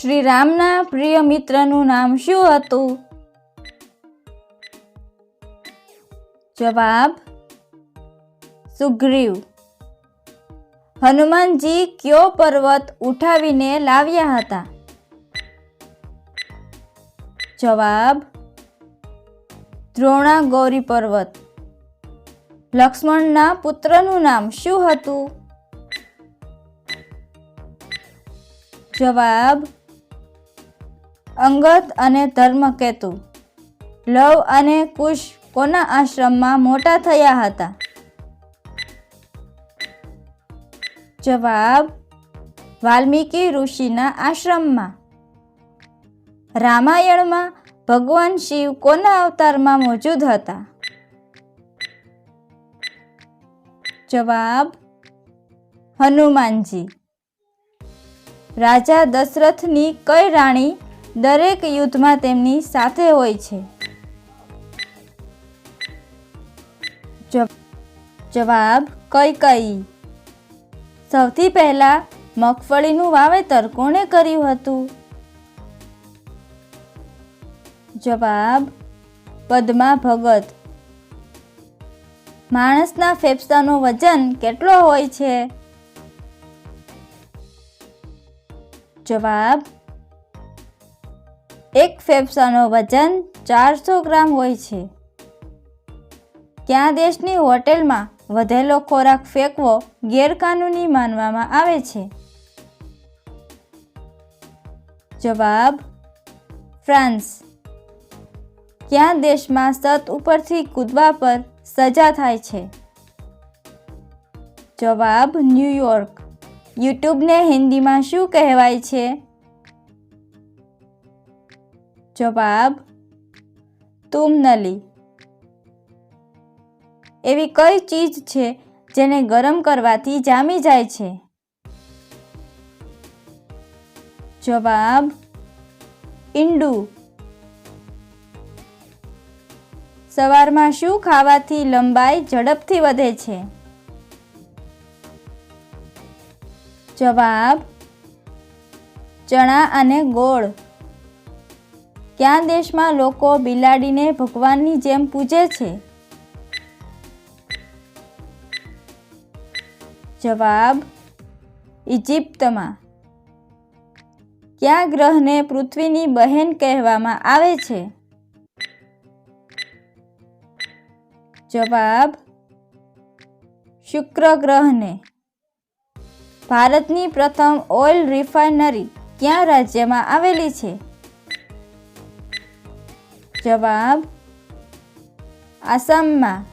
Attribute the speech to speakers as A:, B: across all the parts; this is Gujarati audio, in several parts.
A: શ્રી રામના પ્રિય મિત્રનું નામ શું હતું? જવાબ, સુગ્રીવ. હનુમાનજી કયો પર્વત ઉઠાવીને લાવ્યા હતા? જવાબ દ્રોણા ગૌરી પર્વત. લક્ષ્મણના પુત્રનું નામ શું હતું? જવાબ અંગત અને ધર્મકેતુ લવ અને કુશ કોના આશ્રમમાં મોટા થયા હતા? જવાબ, વાલ્મીકી ઋષિના આશ્રમમાં. રામાયણમાં ભગવાન શિવ કોના અવતારમાં મોજૂદ હતા? જવાબ, હનુમાનજી. રાજા દશરથની કઈ રાણી દરેક યુદ્ધમાં તેમની સાથે હોય છે. જવાબ કઈ કઈ. સૌથી પહેલા મગફળીનું વાવેતર કોણે કર્યું હતું? જવાબ પદ્મા ભગત. માણસના ફેફસાનું વજન કેટલો હોય છે? જવાબ એક ફેફસાનો વજન ચારસો ગ્રામ હોય છે. ક્યાં દેશની હોટેલમાં વધેલો ખોરાક ફેંકવો ગેરકાનૂની માનવામાં આવે છે? જવાબ, ફ્રાન્સ. ક્યાં દેશમાં સત ઉપરથી કૂદવા પર સજા થાય છે? જવાબ ન્યૂયોર્ક યુટ્યુબને હિન્દીમાં શું કહેવાય છે? જવાબ તુમનલી. એવી કઈ ચીજ છે જેને ગરમ કરવાથી જામી જાય છે? જવાબ ઈંડું. સવારમાં શું ખાવાથી લંબાઈ ઝડપથી વધે છે? જવાબ ચણા અને ગોળ. ક્યાં દેશમાં લોકો બિલાડીને ભગવાનની જેમ પૂજે છે. જવાબ ઇજિપ્તમાં કયા ગ્રહને પૃથ્વીની બહેન કહેવામાં આવે છે? જવાબ, શુક્ર ગ્રહને. ભારતની પ્રથમ ઓઇલ રિફાઇનરી ક્યાં રાજ્યમાં આવેલી છે? જવાબ આસામમાં.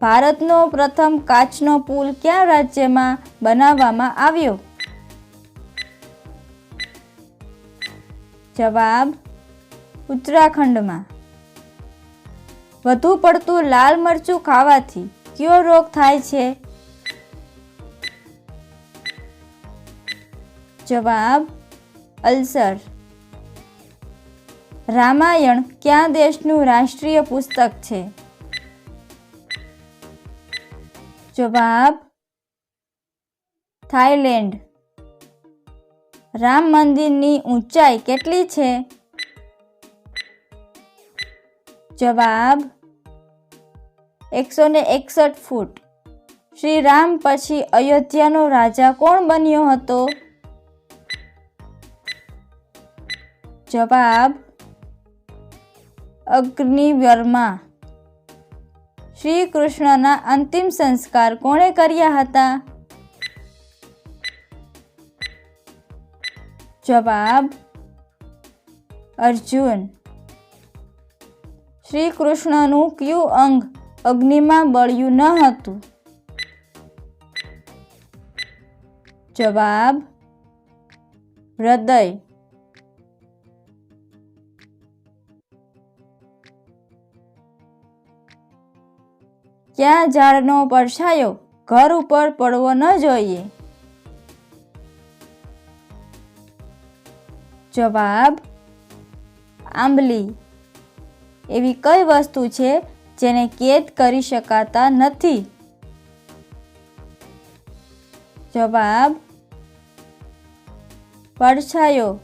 A: ભારતનો પ્રથમ કાચનો પુલ કયા રાજ્યમાં બનાવવામાં આવ્યો? જવાબ ઉત્તરાખંડમાં. વધુ પડતું લાલ મરચું ખાવાથી કયો રોગ થાય છે? જવાબ અલ્સર. રામાયણ ક્યાં દેશનું રાષ્ટ્રીય પુસ્તક છે? જવાબ થાઈલેન્ડ રામ મંદિરની ઊંચાઈ કેટલી છે? જવાબ, એકસો ને એકસઠ ફૂટ. શ્રી રામ પછી અયોધ્યાનો રાજા કોણ બન્યો હતો? જવાબ અગ્નિવર્મા. શ્રી કૃષ્ણના અંતિમ સંસ્કાર કોણે કર્યા હતા? જવાબ અર્જુન. શ્રી કૃષ્ણનું કયું અંગ અગ્નિમાં બળ્યું ન હતું? જવાબ હૃદય. ક્યાં ઝાડનો પડછાયો ઘર ઉપર પડવો ન જોઈએ? જવાબ, આંબલી. એવી કઈ વસ્તુ છે જેને કેદ કરી શકાતા નથી? જવાબ પડછાયો